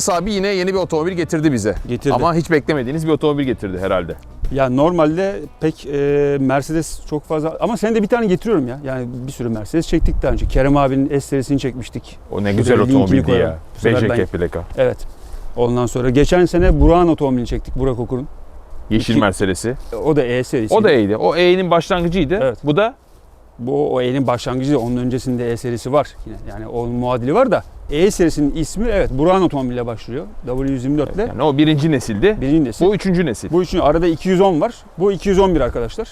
Aras abi yine yeni bir otomobil getirdi bize. Getirdi. Ama hiç beklemediğiniz bir otomobil getirdi herhalde. Ya normalde pek e, Mercedes çok fazla ama sen de bir tane getiriyorum ya. Yani bir sürü Mercedes çektik daha önce. Kerem abinin S serisini çekmiştik. O ne güzel otomobildi ya. BJK plaka. Evet. Ondan sonra geçen sene Burak'ın otomobilini çektik. Burak Okur'un. Yeşil İki- Mercedes'i. O da E serisi. O da E'ydi. O E'nin başlangıcıydı. Evet. Bu da Bu o E'nin başlangıcı. Onun öncesinde E serisi var. Yine. Yani onun muadili var da E serisinin ismi evet Burak'ın otomobiliyle başlıyor. W124 ile. yani o birinci nesildi. Birinci nesil. Bu üçüncü nesil. Bu üçüncü arada 210 var. Bu 211 arkadaşlar.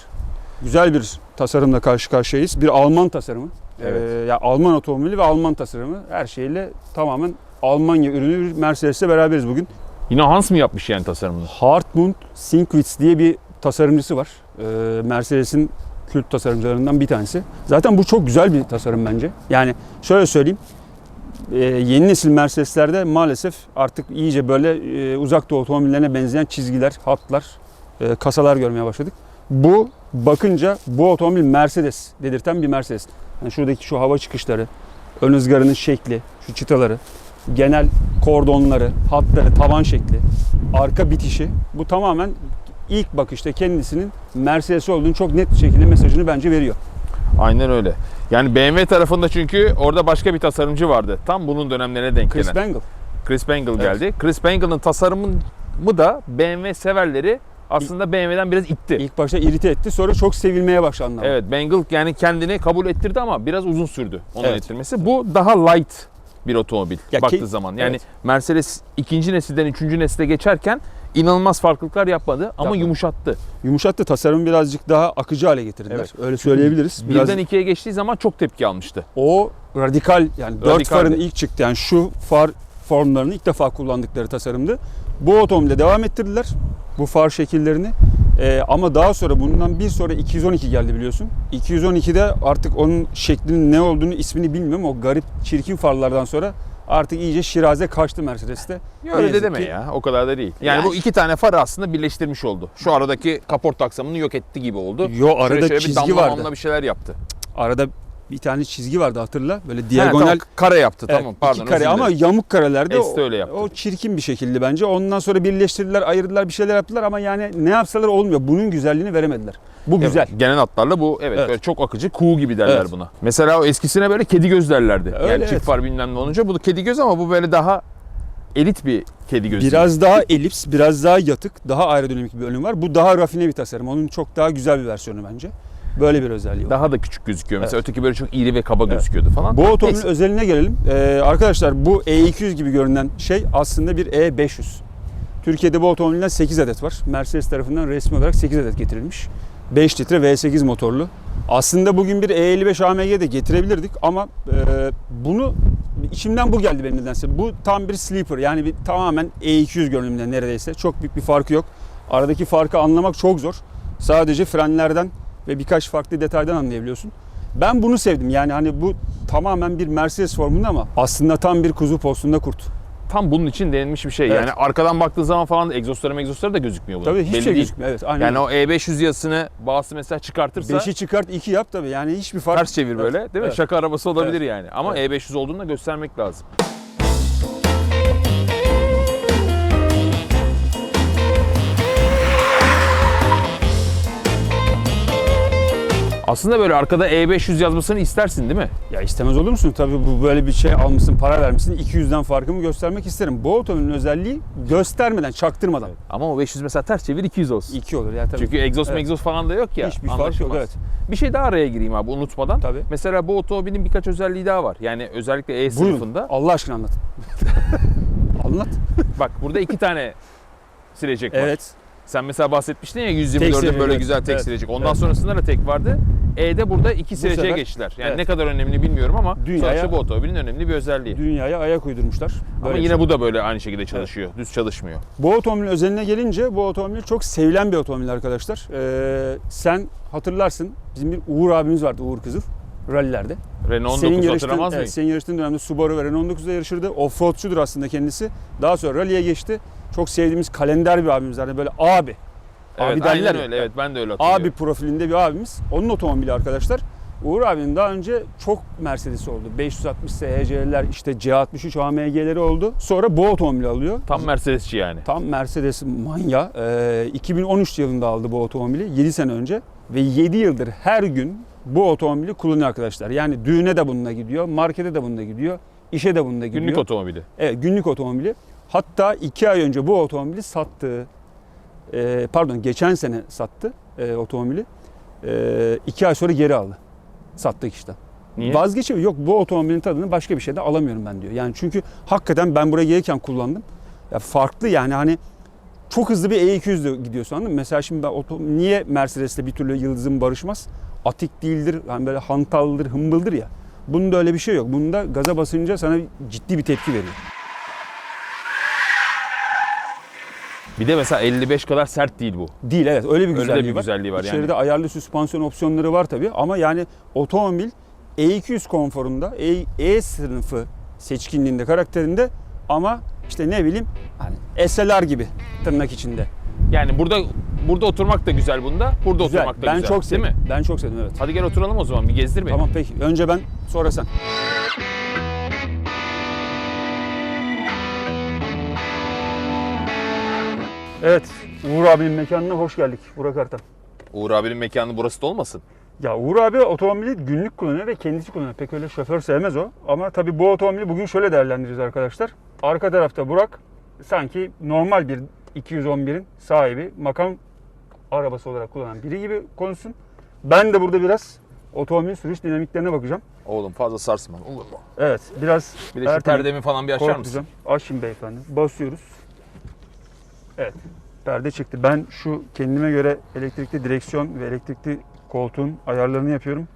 Güzel bir tasarımla karşı karşıyayız. Bir Alman tasarımı. Evet. Ee, ya Alman otomobili ve Alman tasarımı her şeyle tamamen Almanya ürünü bir Mercedes'le beraberiz bugün. Yine Hans mı yapmış yani tasarımını? Hartmut Sinkwitz diye bir tasarımcısı var. Ee, Mercedes'in kült tasarımcılarından bir tanesi. Zaten bu çok güzel bir tasarım bence. Yani şöyle söyleyeyim. Ee, yeni nesil Mercedes'lerde maalesef artık iyice böyle e, uzak doğu otomobillerine benzeyen çizgiler, hatlar, e, kasalar görmeye başladık. Bu bakınca bu otomobil Mercedes dedirten bir Mercedes. Yani şuradaki şu hava çıkışları, ön ızgarının şekli, şu çıtaları, genel kordonları, hatları, tavan şekli, arka bitişi bu tamamen ilk bakışta kendisinin Mercedes olduğunu çok net şekilde mesajını bence veriyor. Aynen öyle. Yani BMW tarafında çünkü orada başka bir tasarımcı vardı. Tam bunun dönemlerine denk Chris gelen. Bangle. Chris Bangle Evet. geldi. Chris Bangle'ın tasarımı da BMW severleri aslında BMW'den biraz itti. İlk başta irite etti sonra çok sevilmeye başlandı. Evet Bangle yani kendini kabul ettirdi ama biraz uzun sürdü onun Evet. ettirmesi. Bu daha light bir otomobil Ya baktığı ki- zaman. Yani evet. Mercedes ikinci nesilden üçüncü nesile geçerken inanılmaz farklılıklar yapmadı ama Yapmadı. yumuşattı. Yumuşattı tasarımı birazcık daha akıcı hale getirdiler. Evet. Öyle söyleyebiliriz. Biraz Birden ikiye geçtiği zaman çok tepki almıştı. o radikal yani dört farın ilk çıktı yani şu far formlarını ilk defa kullandıkları tasarımdı. Bu otomobilde devam ettirdiler bu far şekillerini. Ee, ama daha sonra bundan bir sonra 212 geldi biliyorsun. 212'de artık onun şeklinin ne olduğunu ismini bilmiyorum. O garip çirkin farlardan sonra artık iyice şiraze kaçtı Mercedes'te. Öyle de deme ki- ya. O kadar da değil. Yani Ya bu iki tane farı aslında birleştirmiş oldu. Şu aradaki kaport aksamını yok etti gibi oldu. Yo arada şöyle şöyle bir çizgi damla vardı. bir şeyler yaptı. Arada bir tane çizgi vardı hatırla. Böyle diagonal tamam, kare yaptı Evet, tamam pardon. iki kare özür ama dilerim. yamuk karelerde Esti o, öyle yaptı. o çirkin bir şekilde bence. Ondan sonra birleştirdiler, ayırdılar, bir şeyler yaptılar ama yani ne yapsalar olmuyor. Bunun güzelliğini veremediler. Bu Evet, güzel. genel hatlarla bu evet, Evet. böyle çok akıcı kuğu gibi derler Evet. buna. Mesela o eskisine böyle kedi göz derlerdi. Öyle, yani çift evet. far bilmem ne olunca bu da kedi göz ama bu böyle daha elit bir kedi gözü. Biraz daha elips, biraz daha yatık, daha aerodinamik bir önüm var. Bu daha rafine bir tasarım. Onun çok daha güzel bir versiyonu bence. Böyle bir özelliği var. daha da küçük gözüküyor. Mesela öteki böyle çok iri ve kaba gözüküyordu falan. Bu otomobilin Neyse. özeline gelelim. Ee, arkadaşlar bu E200 gibi görünen şey aslında bir E500. Türkiye'de bu otomobilden 8 adet var. Mercedes tarafından resmi olarak 8 adet getirilmiş. 5 litre V8 motorlu. Aslında bugün bir E55 AMG de getirebilirdik ama e, bunu içimden bu geldi benim nedense. Bu tam bir sleeper yani bir tamamen E200 görünümünde neredeyse. Çok büyük bir farkı yok. Aradaki farkı anlamak çok zor. Sadece frenlerden ve birkaç farklı detaydan anlayabiliyorsun. Ben bunu sevdim. Yani hani bu tamamen bir Mercedes formunda ama aslında tam bir kuzu postunda kurt. Tam bunun için denilmiş bir şey. Evet. Yani arkadan baktığın zaman falan da egzozları egzozları da gözükmüyor bunun. Tabii Belli şey değil. gözükmüyor. Evet, aynen. Yani o E500 yazısını bazı mesela çıkartırsa 5'i çıkart 2 yap tabii. Yani hiçbir fark ters çevir böyle değil mi? Evet. Şaka arabası olabilir yani. Ama Evet. E500 olduğunu da göstermek lazım. Aslında böyle arkada E500 yazmasını istersin değil mi? Ya istemez olur musun? Tabii bu böyle bir şey almışsın, para vermişsin. 200'den farkımı göstermek isterim. Bu otomobilin özelliği göstermeden, çaktırmadan. Ama o 500 mesela ters çevir 200 olsun. 2 olur ya tabii. Çünkü egzoz Evet. egzoz falan da yok ya. Hiçbir fark yok evet. Bir şey daha araya gireyim abi unutmadan. Tabii. Mesela bu otomobilin birkaç özelliği daha var. Yani özellikle E Buyurun. sınıfında. Allah aşkına anlat. anlat. Bak burada iki tane silecek var. Evet. Sen mesela bahsetmiştin ya Tek 124'ün silecek, böyle evet. güzel tek Evet. silecek. Ondan Evet. sonrasında da tek vardı. E'de burada iki sileceğe sefer- geçtiler. Yani Evet. ne kadar önemli bilmiyorum ama Dünyaya- sonuçta bu otomobilin önemli bir özelliği. Dünyaya ayak uydurmuşlar. ama Böyle bir yine şey. bu da böyle aynı şekilde çalışıyor. Düz çalışmıyor. Bu otomobilin özeline gelince bu otomobil çok sevilen bir otomobil arkadaşlar. Ee, sen hatırlarsın bizim bir Uğur abimiz vardı Uğur Kızıl rallilerde. Renault 19 yarıştığın, hatırlamaz evet, mıyım? senin yarıştığın dönemde Subaru ve Renault 19'da yarışırdı. Offroadçudur aslında kendisi. Daha sonra rally'e geçti. Çok sevdiğimiz kalender bir abimiz vardı. Böyle abi. Evet, abi derler öyle. Evet ben de öyle hatırlıyorum. Abi profilinde bir abimiz. Onun otomobili arkadaşlar. Uğur abinin daha önce çok Mercedes oldu. 560 SHC'ler işte C63 AMG'leri oldu. Sonra bu otomobili alıyor. Tam Mercedesçi yani. Tam Mercedes manya. Ee, 2013 yılında aldı bu otomobili 7 sene önce. Ve 7 yıldır her gün bu otomobili kullanıyor arkadaşlar. Yani düğüne de bununla gidiyor, markete de bununla gidiyor, işe de bununla gidiyor. Günlük otomobili. Evet günlük otomobili. Hatta 2 ay önce bu otomobili sattı. Ee, pardon geçen sene sattı e, otomobili. 2 ay sonra geri aldı. Sattık işte. Niye? Vazgeçemiyor. Yok bu otomobilin tadını başka bir şeyde alamıyorum ben diyor. Yani çünkü hakikaten ben buraya gelirken kullandım. Ya farklı yani hani çok hızlı bir E200 de gidiyorsun anladın mı? Mesela şimdi ben oto, niye Mercedes'le bir türlü yıldızım barışmaz? Atik değildir, yani böyle hantaldır, hımbıldır ya. Bunda öyle bir şey yok. Bunda gaza basınca sana ciddi bir tepki veriyor. Bir de mesela 55 kadar sert değil bu. Değil evet öyle bir Öyle güzelliği bir var. güzelliği var yani. İçeride ayarlı süspansiyon opsiyonları var tabii ama yani otomobil E200 konforunda E, E sınıfı seçkinliğinde karakterinde ama işte ne bileyim hani SLR gibi tırnak içinde. Yani burada burada oturmak da güzel bunda. Burada Güzel. oturmak da Ben güzel. çok Değil sevdim. mi? Ben çok sevdim evet. Hadi gel oturalım o zaman bir gezdir beni. Tamam peki. Önce ben sonra sen. Evet, Uğur abinin mekanına hoş geldik. Burak Artan. Uğur abinin mekanı burası da olmasın. Ya Uğur abi otomobili günlük kullanıyor ve kendisi kullanıyor. Pek öyle şoför sevmez o. Ama tabii bu otomobili bugün şöyle değerlendireceğiz arkadaşlar. Arka tarafta Burak sanki normal bir 211'in sahibi, makam arabası olarak kullanan biri gibi konuşsun. Ben de burada biraz otomobil sürüş dinamiklerine bakacağım. Oğlum fazla sarsma. Olur mu? Evet, biraz Bir de şu perdemi falan bir açar mısın? korkacağım. Açayım beyefendi. Basıyoruz. Evet, perde çıktı. Ben şu kendime göre elektrikli direksiyon ve elektrikli koltuğun ayarlarını yapıyorum.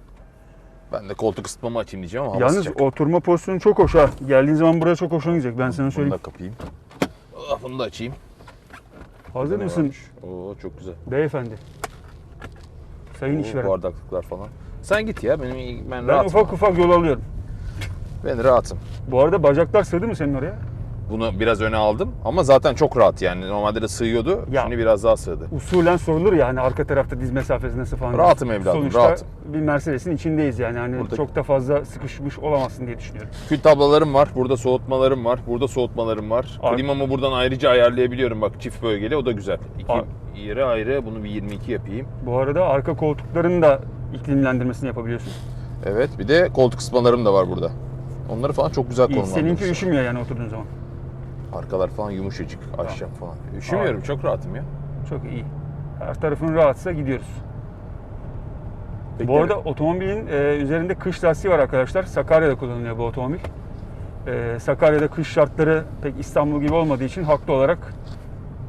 Ben de koltuk ısıtmamı açayım diyeceğim ama Yalnız sıcak. oturma pozisyonu çok hoş ha. Geldiğin zaman buraya çok hoşuna gidecek ben sana Bunu söyleyeyim. da kapayım. Ah, bunu da açayım. Hazır ne mısın varmış? Oo çok güzel. beyefendi? Sayın Oo, işveren. Bardaklıklar falan. Sen git ya benim ben, Ben rahatım. ufak ufak yol alıyorum. Ben rahatım. Bu arada bacaklar sığdı mı senin oraya? Bunu biraz öne aldım ama zaten çok rahat yani. Normalde de sığıyordu. Ya. Şimdi biraz daha sığdı. Usulen sorulur ya hani arka tarafta diz mesafesi nasıl falan. Rahatım evladım, Sonuçta rahatım. bir Mercedes'in içindeyiz yani. Hani Burada- çok da fazla sıkışmış olamazsın diye düşünüyorum. Kül tablalarım var. Burada soğutmalarım var. Burada soğutmalarım var. Ar- Klimamı buradan ayrıca ayarlayabiliyorum. Bak çift bölgeli. O da güzel. İki Ar- yeri ayrı. Bunu bir 22 yapayım. Bu arada arka koltukların da iklimlendirmesini yapabiliyorsun. Evet. Bir de koltuk ısıtmalarım da var burada. Onları falan çok güzel konumlandırmışlar. seninki üşümüyor yani oturduğun zaman. Arkalar falan yumuşacık. Ahşap falan. Üşümüyorum. Çok rahatım ya. Çok iyi. Her tarafın rahatsa gidiyoruz. Bu Beklerim. arada otomobilin e, üzerinde kış lastiği var arkadaşlar. Sakarya'da kullanılıyor bu otomobil. E, Sakarya'da kış şartları pek İstanbul gibi olmadığı için haklı olarak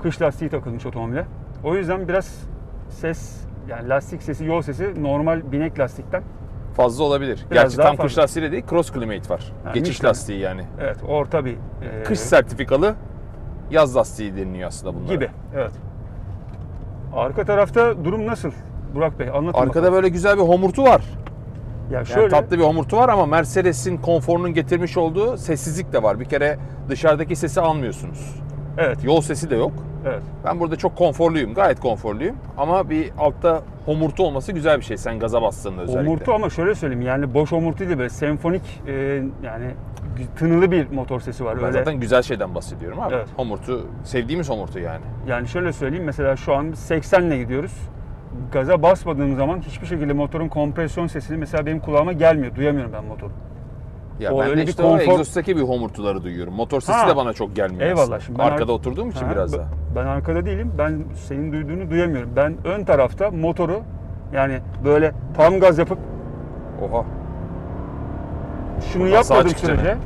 kış lastiği takılmış otomobile. O yüzden biraz ses yani lastik sesi, yol sesi normal binek lastikten. Fazla olabilir. Biraz Gerçi daha tam kış fazla. lastiği de değil. Cross climate var. Ha, Geçiş Michelin. lastiği yani. Evet orta bir e, Kış sertifikalı yaz lastiği deniliyor aslında bunlara. gibi. Evet. Arka tarafta durum nasıl? Burak Bey anlatın Arkada bakalım. böyle güzel bir homurtu var. Ya Yani şöyle tatlı bir homurtu var ama Mercedes'in konforunun getirmiş olduğu sessizlik de var. Bir kere dışarıdaki sesi almıyorsunuz. evet Yol sesi de yok. Evet. Ben burada çok konforluyum. Gayet konforluyum. Ama bir altta homurtu olması güzel bir şey. Sen gaza bastığında özellikle. Omurtu ama şöyle söyleyeyim yani boş omurtu değil böyle senfonik e, yani tınılı bir motor sesi var Ben öyle. zaten güzel şeyden bahsediyorum abi. Evet. Homurtu, sevdiğimiz homurtu yani. Yani şöyle söyleyeyim mesela şu an 80 ile gidiyoruz. Gaza basmadığım zaman hiçbir şekilde motorun kompresyon sesini mesela benim kulağıma gelmiyor. Duyamıyorum ben motoru. Ya O ben öyle de bir işte konfor- o egzostaki bir homurtuları duyuyorum. Motor sesi Ha. de bana çok gelmiyor Eyvallah. aslında. Şimdi ben Arkada ar- oturduğum için Ha, biraz da. Ben arkada değilim. Ben senin duyduğunu duyamıyorum. Ben ön tarafta motoru yani böyle tam gaz yapıp Oha. şunu Buradan yapmadığım sürece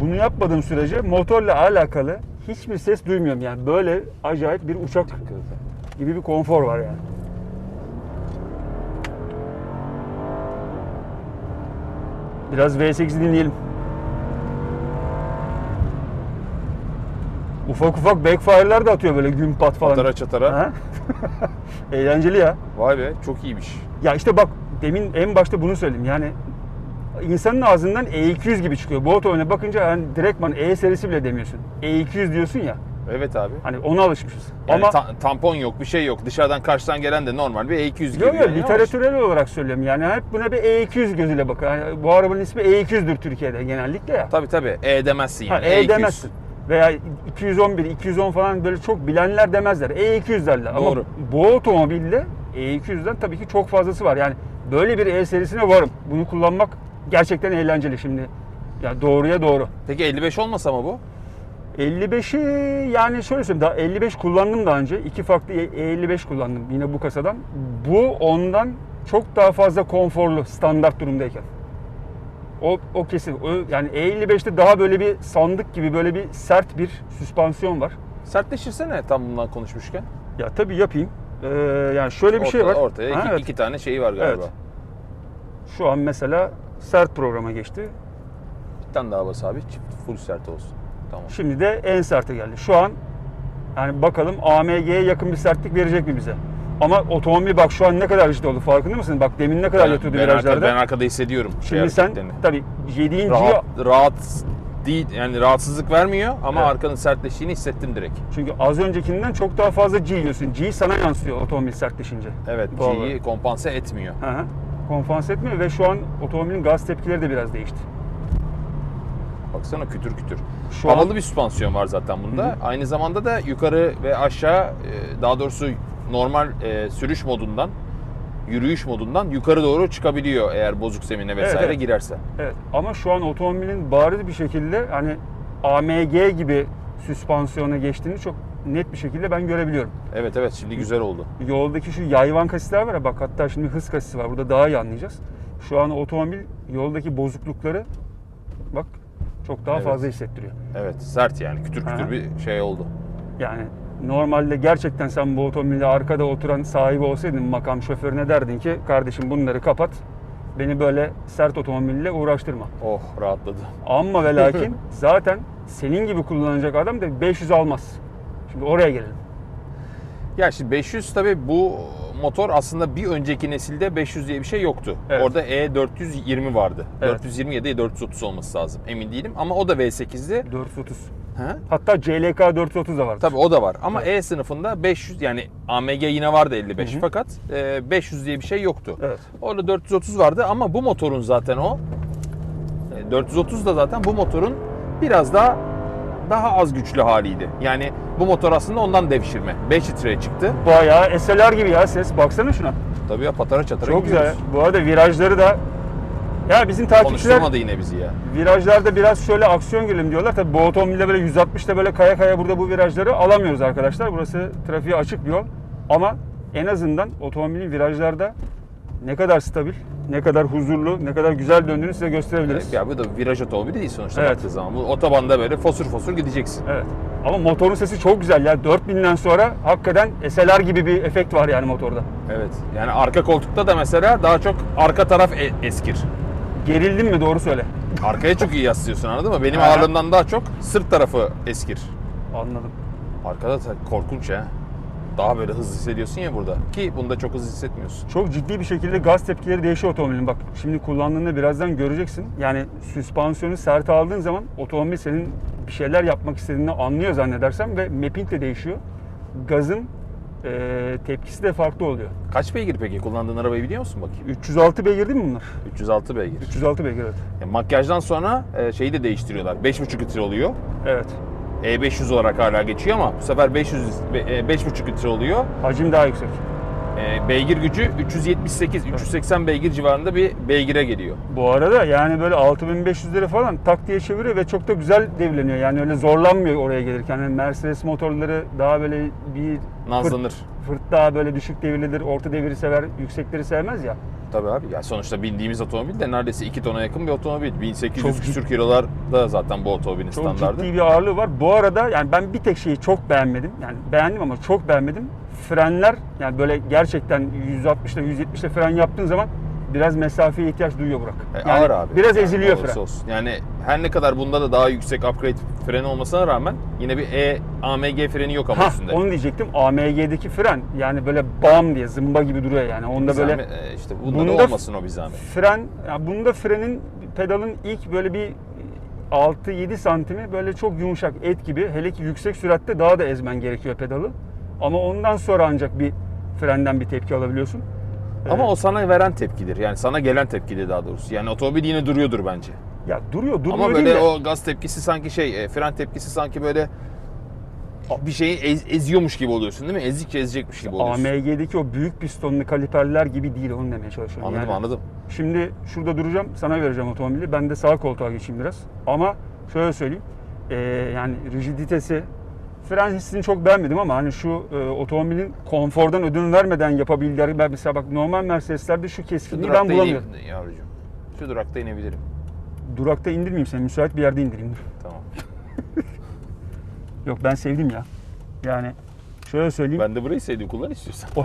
bunu yapmadığım sürece motorla alakalı hiçbir ses duymuyorum yani böyle acayip bir uçak gibi bir konfor var yani. Biraz V8'i dinleyelim. Ufak ufak backfire'lar da atıyor böyle güm pat falan. Çatara çatara. Ha? Eğlenceli ya. Vay be çok iyiymiş. Ya işte bak demin en başta bunu söyledim. Yani insanın ağzından E200 gibi çıkıyor. Bu otomobile bakınca yani direktman E serisi bile demiyorsun. E200 diyorsun ya. Evet abi. Hani ona alışmışız. Yani Ama ta- tampon yok, bir şey yok. Dışarıdan karşıdan gelen de normal bir E200 gibi. Yok yok yani. literatürel olarak söylüyorum. Yani hep buna bir E200 gözüyle bakar. Yani bu arabanın ismi E200'dür Türkiye'de genellikle ya. Tabii tabii. E demezsin Ha, yani. E E200. demezsin. Veya 211, 210 falan böyle çok bilenler demezler. E200 derler. Doğru. Ama bu otomobilde E200'den tabii ki çok fazlası var. Yani böyle bir E serisine varım. Bunu kullanmak gerçekten eğlenceli şimdi. Ya doğruya doğru. Peki 55 olmasa mı bu? 55'i yani şöyle söyleyeyim daha 55 kullandım daha önce. İki farklı E55 kullandım yine bu kasadan. Bu ondan çok daha fazla konforlu standart durumdayken. O, o kesin. O, yani E55'te daha böyle bir sandık gibi böyle bir sert bir süspansiyon var. Sertleşirsene tam bundan konuşmuşken. Ya tabii yapayım. Ee, yani şöyle bir şey Orta- var. Ortaya Ha, iki, evet. iki tane şeyi var galiba. Evet. Şu an mesela sert programa geçti. Bir tane daha bas abi. Çift full sert olsun. Tamam. Şimdi de en serte geldi. Şu an yani bakalım AMG'ye yakın bir sertlik verecek mi bize? Ama otomobil bak şu an ne kadar ciddi oldu farkında mısın? Bak demin ne kadar Ben, yatıyordu ben, virajlarda. arkada, ben arkada hissediyorum. şey Şimdi sen tabii 7. rahat, rahat değil yani rahatsızlık vermiyor ama Evet. arkanın sertleştiğini hissettim direkt. çünkü az öncekinden çok daha fazla G yiyorsun. G sana yansıyor otomobil sertleşince. Evet, G'yi kompanse etmiyor. Hı hı. Konfans etmiyor ve şu an otomobilin gaz tepkileri de biraz değişti. Baksana kütür kütür. Şu Havalı an bir süspansiyon var zaten bunda. Hı hı. Aynı zamanda da yukarı ve aşağı e, daha doğrusu normal e, sürüş modundan yürüyüş modundan yukarı doğru çıkabiliyor eğer bozuk zemine vesaire evet. girerse. evet ama şu an otomobilin bariz bir şekilde hani AMG gibi süspansiyona geçtiğini çok net bir şekilde ben görebiliyorum. Evet evet şimdi güzel oldu. yoldaki şu yayvan kasisler var ya bak hatta şimdi hız kasisi var. Burada daha iyi anlayacağız. Şu an otomobil yoldaki bozuklukları bak çok daha Evet. fazla hissettiriyor. Evet sert yani kütür kütür Aha. bir şey oldu. Yani normalde gerçekten sen bu otomobilde arkada oturan sahibi olsaydın makam şoförüne derdin ki kardeşim bunları kapat. Beni böyle sert otomobille uğraştırma. Oh rahatladı. Amma ve lakin zaten senin gibi kullanacak adam da 500 almaz. Şimdi oraya gelelim. Ya şimdi 500 tabii bu motor aslında bir önceki nesilde 500 diye bir şey yoktu. Evet. Orada E420 vardı. Evet. 420 ya da E430 olması lazım. Emin değilim ama o da V8'di. 430. Hı? Hatta CLK 430 da var. Tabii o da var ama E sınıfında 500 yani AMG yine vardı 55 Hı hı. fakat e, 500 diye bir şey yoktu. Evet. Orada 430 vardı ama bu motorun zaten o e, 430 da zaten bu motorun biraz daha daha az güçlü haliydi. Yani bu motor aslında ondan devşirme. 5 litreye çıktı. Bayağı SLR gibi ya ses. Baksana şuna. Tabii ya patara çatara Çok güzel. gidiyoruz. Bu arada virajları da ya bizim takipçiler Konuşturmadı yine bizi ya. virajlarda biraz şöyle aksiyon görelim diyorlar. Tabii bu otomobilde böyle 160'ta böyle kaya kaya burada bu virajları alamıyoruz arkadaşlar. Burası trafiğe açık bir yol. Ama en azından otomobilin virajlarda ne kadar stabil, ne kadar huzurlu, ne kadar güzel döndüğünü size gösterebiliriz. Ya bu da viraj otomobili değil sonuçta Evet. baktığı zaman. Bu otobanda böyle fosur fosur gideceksin. Evet. Ama motorun sesi çok güzel ya. 4000'den sonra hakikaten SLR gibi bir efekt var yani motorda. Evet. Yani arka koltukta da mesela daha çok arka taraf e- eskir. Gerildin mi doğru söyle. Arkaya çok iyi yaslıyorsun anladın mı? Benim Aha. ağırlığımdan daha çok sırt tarafı eskir. Anladım. Arkada da korkunç ya. Daha böyle hızlı hissediyorsun ya burada. Ki bunda çok hızlı hissetmiyorsun. Çok ciddi bir şekilde gaz tepkileri değişiyor otomobilin. Bak şimdi kullandığında birazdan göreceksin. Yani süspansiyonu sert aldığın zaman otomobil senin bir şeyler yapmak istediğini anlıyor zannedersem ve mapping de değişiyor. Gazın eee, tepkisi de farklı oluyor. Kaç beygir peki? Kullandığın arabayı biliyor musun bakayım? 306 beygir değil mi bunlar? 306 beygir. 306 beygir evet. Ya makyajdan sonra e, şeyi de değiştiriyorlar. 5,5 litre oluyor. Evet. E500 olarak hala geçiyor ama bu sefer 500 be- e, 5,5 litre oluyor. Hacim daha yüksek. E, beygir gücü 378 380 beygir civarında bir beygire geliyor. Bu arada yani böyle 6500 lira falan tak diye çeviriyor ve çok da güzel devrleniyor. Yani öyle zorlanmıyor oraya gelirken. Yani Mercedes motorları daha böyle bir Nazlanır. Fırt, fırt daha böyle düşük devirlidir, orta deviri sever, yüksekleri sevmez ya. Tabii abi. Ya sonuçta bindiğimiz otomobil de neredeyse 2 tona yakın bir otomobil. 1800 Çok küsür kilolar da zaten bu otomobilin Çok standardı. ciddi bir ağırlığı var. Bu arada yani ben bir tek şeyi çok beğenmedim. Yani beğendim ama çok beğenmedim. Frenler yani böyle gerçekten 160'la 170'le fren yaptığın zaman biraz mesafeye ihtiyaç duyuyor Burak. E, Yani ağır abi. Biraz Yani eziliyor olursa fren. olsun. Yani her ne kadar bunda da daha yüksek upgrade freni olmasına rağmen yine bir E AMG freni yok ama üstünde. onu diyecektim. AMG'deki fren yani böyle bam diye zımba gibi duruyor yani. Onda böyle e, işte bunda, Bunda da olmasın o bir zahmet. fren, yani bunda frenin pedalın ilk böyle bir 6-7 santimi böyle çok yumuşak et gibi hele ki yüksek süratte daha da ezmen gerekiyor pedalı. Ama ondan sonra ancak bir frenden bir tepki alabiliyorsun. Ama o sana veren tepkidir. Yani sana gelen tepkidir daha doğrusu. Yani otomobil yine duruyordur bence. ya duruyor duruyor Ama böyle de- o gaz tepkisi sanki şey, e, fren tepkisi sanki böyle bir şeyi ez- eziyormuş gibi oluyorsun değil mi? Ezdikçe ezecekmiş gibi oluyorsun. AMG'deki o büyük pistonlu kaliperler gibi değil onu demeye çalışıyorum. Anladım Yani anladım. Şimdi şurada duracağım sana vereceğim otomobili. Ben de sağ koltuğa geçeyim biraz. Ama şöyle söyleyeyim. ee, yani rigiditesi fren hissini çok beğenmedim ama hani şu e, otomobilin konfordan ödün vermeden yapabildiği ben mesela bak normal Mercedes'lerde şu keskinliği durakta ben bulamıyorum. ineyim yavrucuğum. Şu durakta inebilirim. Durakta indirmeyeyim seni müsait bir yerde indireyim dur. Tamam. Yok ben sevdim ya. Yani şöyle söyleyeyim. Ben de burayı sevdiğim kullan istiyorsan. o,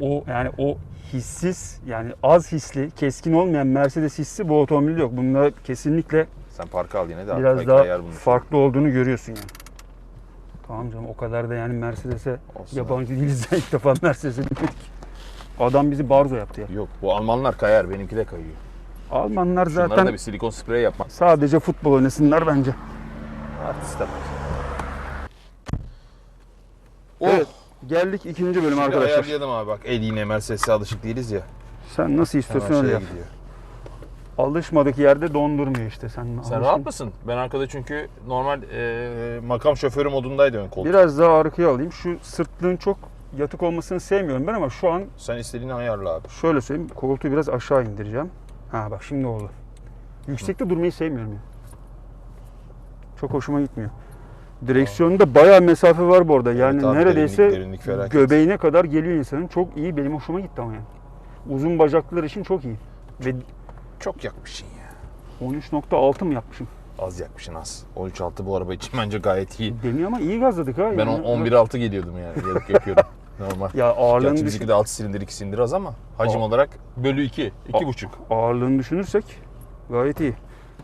o yani o hissiz yani az hisli, keskin olmayan Mercedes hissi bu otomobilde yok. Bunda kesinlikle Sen parka al yine de. biraz daha farklı olduğunu görüyorsun yani. Tamam canım o kadar da yani Mercedes'e yabancı değiliz ilk defa Mercedes'e bindik. Adam bizi barzo yaptı ya. Yok bu Almanlar kayar benimki de kayıyor. Almanlar Şunlara zaten da bir silikon sprey yapmak. sadece futbol oynasınlar bence. Artist ama. Evet. Geldik ikinci bölüm Şimdi arkadaşlar. ayarlayalım abi bak. El yine Mercedes'e alışık değiliz ya. Sen nasıl Hemen istiyorsan öyle şeye yap. gidiyor. Alışmadık yerde dondurmuyor işte. Sen, Sen rahat mısın? Ben arkada çünkü normal e, makam şoförü modundaydı ön koltuk. Biraz daha arkaya alayım. Şu sırtlığın çok yatık olmasını sevmiyorum ben ama şu an Sen istediğini ayarla abi. şöyle söyleyeyim. Koltuğu biraz aşağı indireceğim. Ha bak şimdi oldu. Yüksekte durmayı sevmiyorum ya. Çok hoşuma gitmiyor. Direksiyonda bayağı mesafe var bu arada. Yani Evet abi, neredeyse derinlik, derinlik göbeğine kadar geliyor insanın. Çok iyi. Benim hoşuma gitti ama yani. Uzun bacaklılar için çok iyi. Ve Çok yakmışsın ya. 13.6 mı yapmışım? Az yakmışsın az. 13.6 bu araba için bence gayet iyi. Deniyor ama iyi gazladık ha. Ben yani. on- 11.6 geliyordum yani. Yarık yapıyorum. Normal. Ya ağırlığını, Gerçi düşün, bizimki de 6 silindir 2 silindir az ama hacim Aa. olarak bölü 2. 2.5. ağırlığını düşünürsek gayet iyi.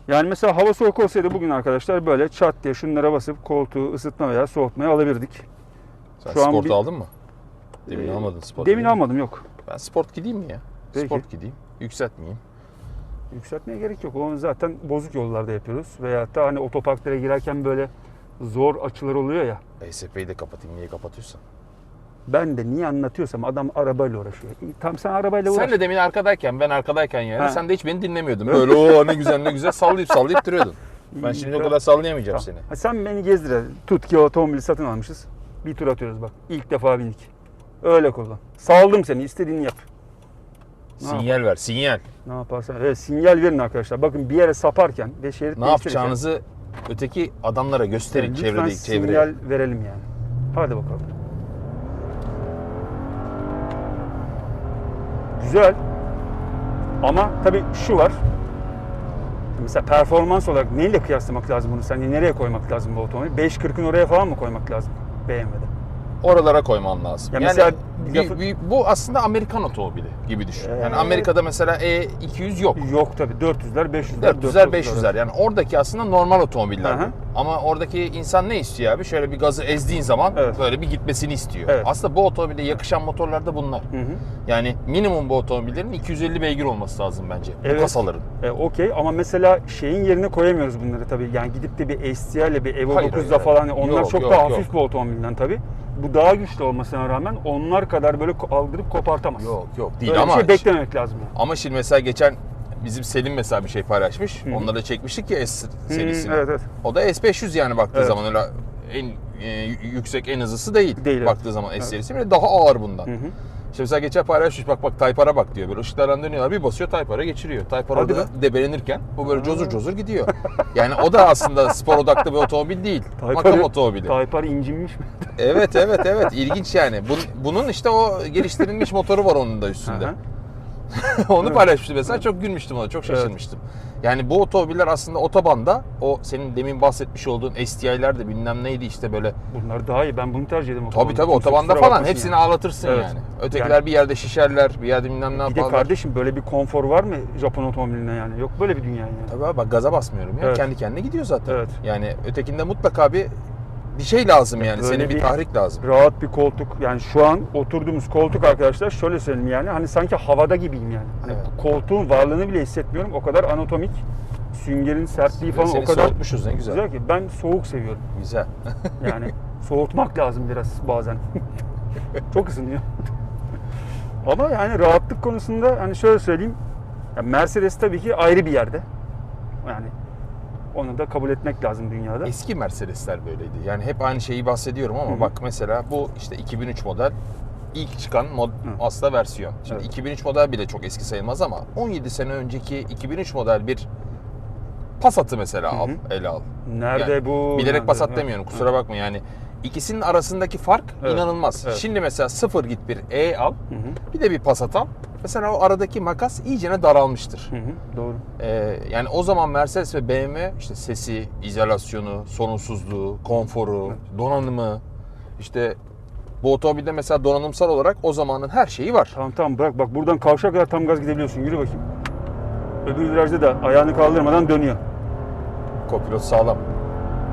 Yani mesela hava soğuk olsaydı bugün arkadaşlar böyle çat diye şunlara basıp koltuğu ısıtma veya soğutmaya alabilirdik. Sen Şu an sport bir- aldın mı? Demin Ee, almadın sport. Demin almadım yok. Ben sport gideyim mi ya? Peki. Sport gideyim. Yükseltmeyeyim. Yükseltmeye gerek yok. Onu zaten bozuk yollarda yapıyoruz. Veyahut da hani otoparklara girerken böyle zor açılar oluyor ya. ESP'yi de kapatayım. Niye kapatıyorsan? Ben de niye anlatıyorsam adam arabayla uğraşıyor. Tam sen arabayla uğraş. Sen de demin arkadayken ben arkadayken yani Ha. sen de hiç beni dinlemiyordun. Böyle o ne güzel ne güzel sallayıp sallayıp duruyordun. Ben şimdi o kadar sallayamayacağım Tamam. seni. Ha, sen beni gezdir. Tut ki otomobili satın almışız. Bir tur atıyoruz bak. İlk defa bindik. Öyle kullan. Saldım seni. istediğini yap. Ne Sinyal ver, sinyal. Ne yaparsan. Evet sinyal verin arkadaşlar. Bakın bir yere saparken ve şerit Ne yapacağınızı öteki adamlara gösterin Lütfen çevrede çevreye. sinyal verelim yani. Hadi bakalım. Güzel. Ama tabii şu var. Mesela performans olarak neyle kıyaslamak lazım bunu? Sence nereye koymak lazım bu otomobili? 540'ın oraya falan mı koymak lazım BMW'de? Oralara koyman lazım. Ya yani mesela bir- bir- bu aslında Amerikan otomobili gibi düşün. Yani Ee, Amerika'da mesela E200 yok. Yok tabii 400'ler 500'ler 400'ler 500'ler yani oradaki aslında normal otomobiller Hı hı. bu. Ama oradaki insan ne istiyor abi? Şöyle bir gazı ezdiğin zaman Evet. böyle bir gitmesini istiyor. Evet. Aslında bu otomobile yakışan motorlar da bunlar. Hı hı. Yani minimum bu otomobillerin 250 beygir olması lazım bence. Evet. Bu kasaların. E, Okey ama mesela şeyin yerine koyamıyoruz bunları tabii. Yani gidip de bir STI ile bir Evo Hayır, 9'da hayır, falan hayır. onlar Yok, çok yok, daha yok. hafif bir otomobilden tabii. Bu daha güçlü olmasına rağmen onlar kadar böyle aldırıp kopartamaz. Yok yok değil Böyle ama bir şey beklememek lazım. Ama şimdi mesela geçen bizim Selim mesela bir şey paylaşmış. Hı hı. Onları da çekmiştik ya S serisini. Hmm, evet evet. O da S500 yani baktığı Evet. zaman öyle en e, yüksek en hızlısı değil. Değil, evet. Baktığı zaman S serisi bile daha ağır bundan. Hı hı. İşte mesela geçen paylaşmış bak bak Taypar'a bak diyor. Böyle ışıklardan dönüyorlar bir basıyor Taypar'a geçiriyor. Taypar Hadi orada debelenirken bu böyle cozur cozur gidiyor. yani o da aslında spor odaklı bir otomobil değil. Makam otomobili. Taypar incinmiş mi? evet evet evet ilginç yani. Bun- bunun işte o geliştirilmiş motoru var onun da üstünde. Onu Evet. paylaşmıştım mesela çok gülmüştüm ona çok şaşırmıştım. Yani bu otomobiller aslında otobanda o senin demin bahsetmiş olduğun STI'ler de bilmem neydi işte böyle Bunlar daha iyi. Ben bunu tercih ederim. tabii tabii Kimse otobanda falan hepsini yani. ağlatırsın Evet. yani. Ötekiler Yani- bir yerde şişerler bir yerde bilmem ne Bir de yaparlar. kardeşim böyle bir konfor var mı Japon otomobilinde yani? Yok böyle bir dünya yani. Tabii abi bak gaza basmıyorum ya Evet. kendi kendine gidiyor zaten. Evet. Yani ötekinde mutlaka bir bir şey lazım yani Böyle senin bir bir- tahrik lazım. Rahat bir koltuk. Yani şu an oturduğumuz koltuk arkadaşlar şöyle söyleyeyim yani hani sanki havada gibiyim yani. Hani Evet. koltuğun varlığını bile hissetmiyorum. O kadar anatomik, süngerin sertliği falan Seni o kadar soğutmuşuz ne güzel. güzel ki ben soğuk seviyorum. Güzel. Yani soğutmak lazım biraz bazen. Çok ısınıyor. Ama yani rahatlık konusunda hani şöyle söyleyeyim. ya Mercedes tabii ki ayrı bir yerde. Yani onu da kabul etmek lazım dünyada. Eski Mercedesler böyleydi. Yani hep aynı şeyi bahsediyorum ama Hı hı. bak mesela bu işte 2003 model ilk çıkan mod aslında versiyon. Şimdi Evet. 2003 model bile çok eski sayılmaz ama 17 sene önceki 2003 model bir Passat'ı mesela al, hı. ele al. Nerede Yani bu? Bilerek nerede? Passat demiyorum kusura bakma yani. İkisinin arasındaki fark Evet. inanılmaz. Evet. Şimdi mesela sıfır git bir E al, Hı hı. bir de bir Passat al. Mesela o aradaki makas iyicene daralmıştır. Hı hı. Doğru. Ee, yani o zaman Mercedes ve BMW işte sesi, izolasyonu, sorunsuzluğu, konforu, donanımı işte bu otomobilde mesela donanımsal olarak o zamanın her şeyi var. Tamam tamam bırak bak buradan kavşağa kadar tam gaz gidebiliyorsun. Yürü bakayım. Öbür virajda da ayağını kaldırmadan dönüyor. Kopilot sağlam.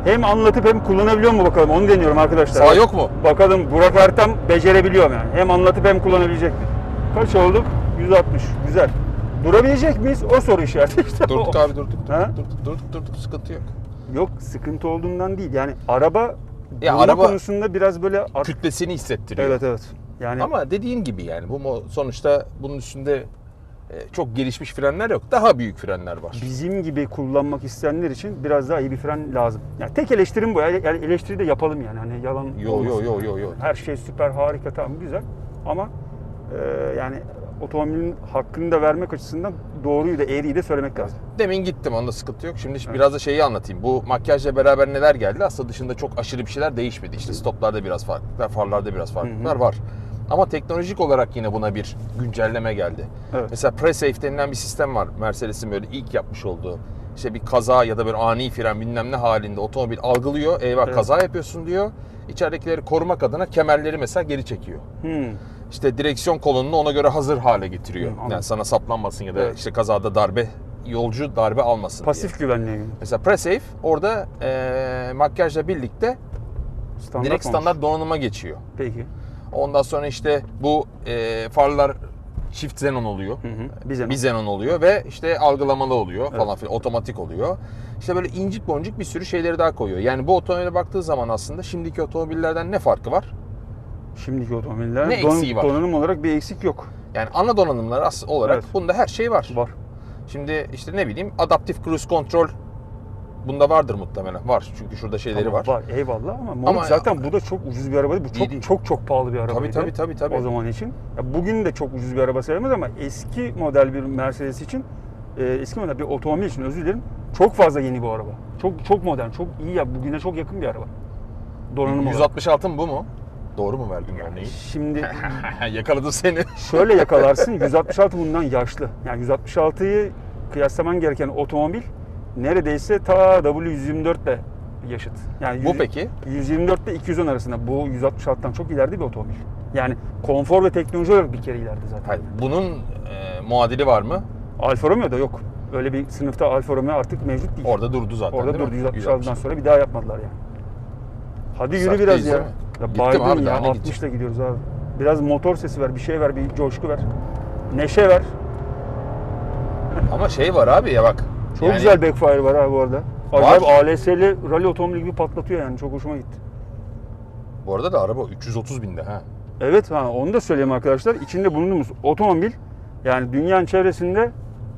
Hem anlatıp hem kullanabiliyor mu bakalım onu deniyorum arkadaşlar. Sağ yok mu? Bakalım Burak Ertem becerebiliyor mu yani? Hem anlatıp hem kullanabilecek mi? Kaç olduk? 160. Güzel. Durabilecek miyiz? O soru işareti işte. Durduk abi durduk. Ha? Durduk, durduk durduk sıkıntı yok. Yok sıkıntı olduğundan değil. Yani araba Ya araba- konusunda biraz böyle Kütlesini hissettiriyor. Evet evet. Yani Ama dediğin gibi yani bu sonuçta bunun üstünde e, çok gelişmiş frenler yok. Daha büyük frenler var. bizim gibi kullanmak isteyenler için biraz daha iyi bir fren lazım. Yani tek eleştirim bu. Yani eleştiri de yapalım yani. Hani yalan Yo yo yo yo yo. Her şey süper, harika, tamam güzel. Ama e, yani otomobilin hakkını da vermek açısından doğruyu da eğriyi de söylemek lazım. Demin gittim onda sıkıntı yok. Şimdi biraz da şeyi anlatayım. Bu makyajla beraber neler geldi? Aslında dışında çok aşırı bir şeyler değişmedi. İşte stoplarda biraz farklılıklar, farlarda biraz farklılıklar var. Ama teknolojik olarak yine buna bir güncelleme geldi. Evet. Mesela PreSafe denilen bir sistem var. Mercedes'in böyle ilk yapmış olduğu. İşte bir kaza ya da böyle ani fren bilmem ne halinde otomobil algılıyor. Eyvah Evet. kaza yapıyorsun diyor. İçeridekileri korumak adına kemerleri mesela geri çekiyor. Hmm. İşte direksiyon kolonunu ona göre hazır hale getiriyor. Hı, yani sana saplanmasın ya da Evet. işte kazada darbe yolcu darbe almasın diye. Pasif güvenliğe göre. Mesela PreSafe orada eee makyajla birlikte Standart direkt olmuş. standart donanıma geçiyor. Peki. Ondan sonra işte bu eee, farlar çift xenon oluyor. Hı hı. Bize Bir xenon oluyor ve işte algılamalı oluyor falan filan otomatik oluyor. İşte böyle incik boncuk bir sürü şeyleri daha koyuyor. Yani bu otomobile baktığı zaman aslında şimdiki otomobillerden ne farkı var? Şimdiki otomobiller Ne don- eksiği var? donanım olarak bir eksik yok. Yani ana donanımlar as- olarak Evet. bunda her şey var. Var. Şimdi işte ne bileyim adaptif cruise control bunda vardır muhtemelen. Var çünkü şurada şeyleri Tamam, var. Var eyvallah ama, Moruk Ama- zaten bu da çok ucuz bir araba değil. Bu çok değil. çok çok pahalı bir araba. Tabii tabii tabii tabii. O zaman için. Ya bugün de çok ucuz bir araba sayılmaz ama eski model bir Mercedes için e, eski model bir otomobil için özür dilerim. Çok fazla yeni bu araba. Çok çok modern, çok iyi ya bugüne çok yakın bir araba. Donanım olarak. 166 mı bu mu? Doğru mu verdim örneği? Şimdi Yakaladım seni. şöyle yakalarsın 166 bundan yaşlı. Yani 166'yı kıyaslaman gereken otomobil neredeyse ta W124 ile yaşıt. Yani Bu yüz- peki? 124 ile 210 arasında. Bu 166'dan çok ileride bir otomobil. Yani konfor ve teknoloji olarak bir kere ileride zaten. Hayır, bunun e, muadili var mı? Alfa Romeo'da yok. Öyle bir sınıfta Alfa Romeo artık mevcut değil. Orada durdu zaten Orada durdu mi? 166'dan sonra bir daha yapmadılar yani. Hadi yürü Sahteyiz biraz ya. mi? Ya baydın abi, ya daha ne 60'la gidiyoruz abi. Biraz motor sesi ver, bir şey ver, bir coşku ver. Neşe ver. Ama şey var abi ya bak. Çok yani güzel backfire var abi bu arada. Acayip ALS'li rally otomobili gibi patlatıyor yani. Çok hoşuma gitti. Bu arada da araba 330 binde ha. Evet ha, onu da söyleyeyim arkadaşlar. İçinde bulunduğumuz otomobil yani dünyanın çevresinde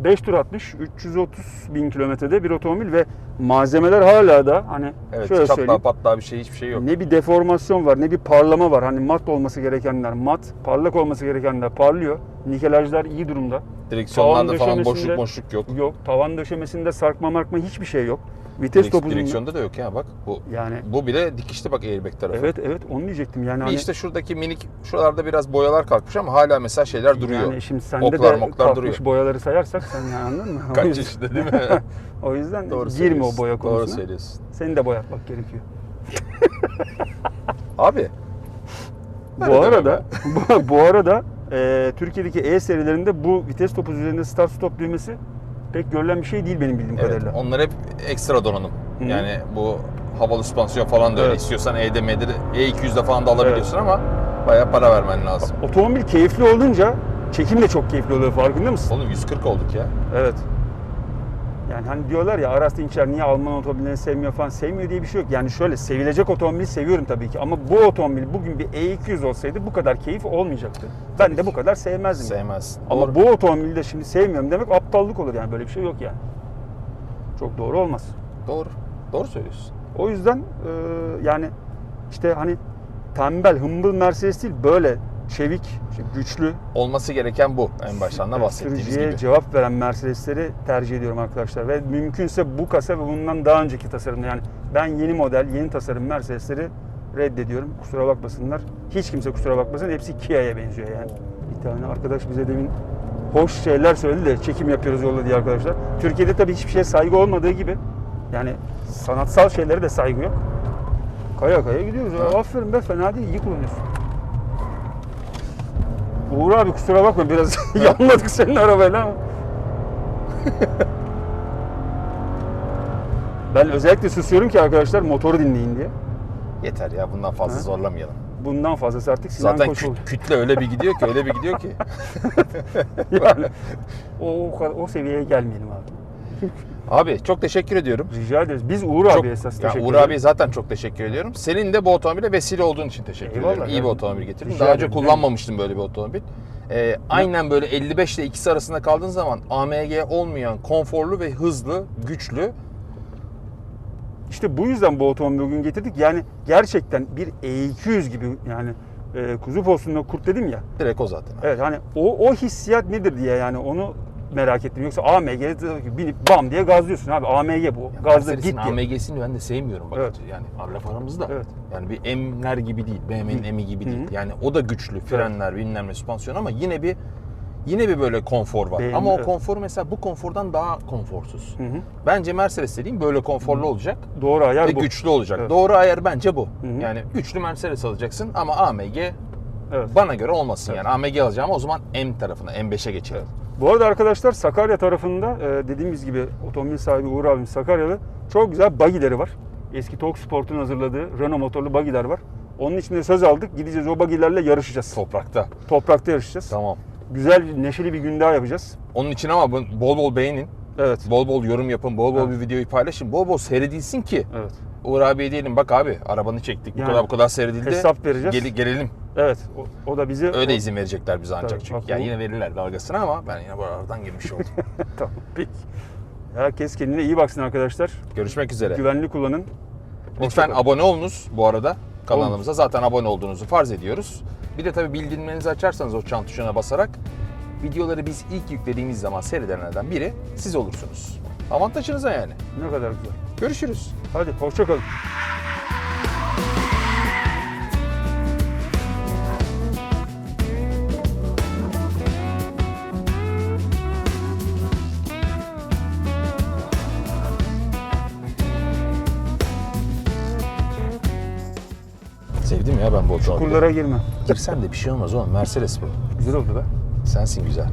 5 tur atmış 330 bin kilometrede bir otomobil ve malzemeler hala da hani Evet şöyle çatlağı söyleyeyim. patlağı bir şey hiçbir şey yok. Ne bir deformasyon var ne bir parlama var. Hani mat olması gerekenler mat, parlak olması gerekenler parlıyor. Nikelajlar iyi durumda. Direksiyonlarda falan boşluk boşluk yok. Yok. Tavan döşemesinde sarkma markma hiçbir şey yok. Vites Direk- topuzunda. direksiyonda da yok ya bak. Bu Yani bu bile dikişli bak airbag tarafı. evet evet onu diyecektim. Yani hani işte şuradaki minik şuralarda biraz boyalar kalkmış ama hala mesela şeyler duruyor. Yani şimdi sende Oklar de moklar duruyor. boyaları sayarsak sen yani anladın mı? Kaç yüzden- yaşında değil mi? o yüzden Doğru girme o boya konusuna. Doğru söylüyorsun. Seni de boyatmak gerekiyor. Abi Bu arada bu, bu arada e, Türkiye'deki E serilerinde bu vites topu üzerinde start stop düğmesi pek görülen bir şey değil benim bildiğim evet, kadarıyla. onlar hep ekstra donanım. Hı. Yani bu havalı süspansiyon falan da öyle. Evet. İstiyorsan M'de de- E200'de falan da alabiliyorsun ama bayağı para vermen lazım. Otomobil keyifli olunca çekim de çok keyifli oluyor farkında mısın? Oğlum 140 olduk ya. Evet. Yani hani diyorlar ya Aras Dinçer niye Alman otomobillerini sevmiyor falan. Sevmiyor diye bir şey yok. Yani şöyle sevilecek otomobili seviyorum tabii ki. Ama bu otomobil bugün bir E200 olsaydı bu kadar keyif olmayacaktı. Ben de bu kadar sevmezdim. Sevmez. Ama Doğru. bu otomobili de şimdi sevmiyorum demek aptallık olur yani. Böyle bir şey yok yani. Çok doğru olmaz. Doğru. Doğru söylüyorsun. O yüzden e, yani işte hani tembel, hımbıl Mercedes değil böyle çevik, güçlü, Olması gereken bu. En baştan da bahsettiğimiz sürücüye gibi. cevap veren Mercedesleri tercih ediyorum arkadaşlar. Ve mümkünse bu kasa ve bundan daha önceki tasarımda yani ben yeni model, yeni tasarım Mercedesleri reddediyorum. Kusura bakmasınlar. Hiç kimse kusura bakmasın. Hepsi Kia'ya benziyor yani. Bir tane arkadaş bize demin hoş şeyler söyledi de çekim yapıyoruz yolda diye arkadaşlar. Türkiye'de tabii hiçbir şeye saygı olmadığı gibi yani sanatsal şeylere de saygı yok. Kaya kaya gidiyoruz. Ya, aferin be fena değil iyi kullanıyorsun. Uğur abi kusura bakma biraz yanladık senin arabayla ama. ben özellikle susuyorum ki arkadaşlar motoru dinleyin diye. Yeter ya bundan fazla Ha? zorlamayalım. Bundan fazlası artık Sinan Zaten Koç küt- kütle öyle bir gidiyor ki öyle bir gidiyor ki. yani o, o, kadar- o seviyeye gelmeyelim abi. Abi çok teşekkür ediyorum. Rica ederiz. Biz Uğur Çok, abi esas teşekkür Uğur ederiz. abiye zaten çok teşekkür ediyorum. Senin de bu otomobile vesile olduğun için teşekkür Eyvallah, ediyorum. İyi bir otomobil getirdin. Daha önce kullanmamıştım böyle bir otomobil. Ee, aynen böyle 55 ile ikisi arasında kaldığın zaman AMG olmayan konforlu ve hızlı, güçlü İşte bu yüzden bu otomobili bugün getirdik. Yani gerçekten bir E200 gibi yani e, kuzu postunda kurt dedim ya. direkt o zaten. Evet hani o, o hissiyat nedir diye yani onu merak ettim. Yoksa ki binip bam diye gazlıyorsun abi. AMG bu. Ya Gazla git diye. AMG'sini ben de sevmiyorum bak. Evet. Yani laf aramızda. Evet. Yani bir M'ler gibi değil. BMW'nin M'i gibi Hı. değil. Yani o da güçlü. Frenler, bilmem ne, süspansiyon ama yine bir yine bir böyle konfor var. BMW, ama o evet. konfor mesela bu konfordan daha konforsuz. Hı hı. Bence Mercedes dediğim böyle konforlu olacak Doğru ayar ve bu. güçlü olacak. Evet. Doğru ayar bence bu. Hı hı. Yani güçlü Mercedes alacaksın ama AMG Evet. bana göre olmasın. Evet. Yani AMG alacağım o zaman M tarafına, M5'e geçelim. Bu arada arkadaşlar Sakarya tarafında e, dediğimiz gibi otomobil sahibi Uğur abimiz Sakaryalı çok güzel bagileri var. Eski Tok Sport'un hazırladığı Renault motorlu bagiler var. Onun için de söz aldık. Gideceğiz o bagilerle yarışacağız. Toprakta. Toprakta yarışacağız. Tamam. Güzel, neşeli bir gün daha yapacağız. Onun için ama bol bol beğenin. Evet. Bol bol yorum yapın, bol bol Evet. bir videoyu paylaşın, bol bol seyredilsin ki Evet. Uğur abiye diyelim bak abi arabanı çektik bu Yani kadar bu kadar seyredildi. hesap vereceğiz. Gel- gelelim. Evet. O, o da bizi Öyle izin verecekler bize ancak Tabii, çünkü. haklı. Ya yine verirler dalgasını ama ben yine bu aradan girmiş oldum. tamam. Peki. Herkes kendine iyi baksın arkadaşlar. Görüşmek üzere. Güvenli kullanın. Lütfen Hoşçakalın. abone olunuz bu arada kanalımıza. Zaten abone olduğunuzu farz ediyoruz. Bir de tabii bildirimlerinizi açarsanız o çan tuşuna basarak videoları biz ilk yüklediğimiz zaman seyredenlerden biri siz olursunuz. Avantajınıza yani. Ne kadar güzel. Görüşürüz. Hadi hoşçakalın. Sevdim ya ben bu otomobili. Kurlara girme. Girsen de bir şey olmaz oğlum. Mercedes bu. Güzel oldu be. Sensin güzel.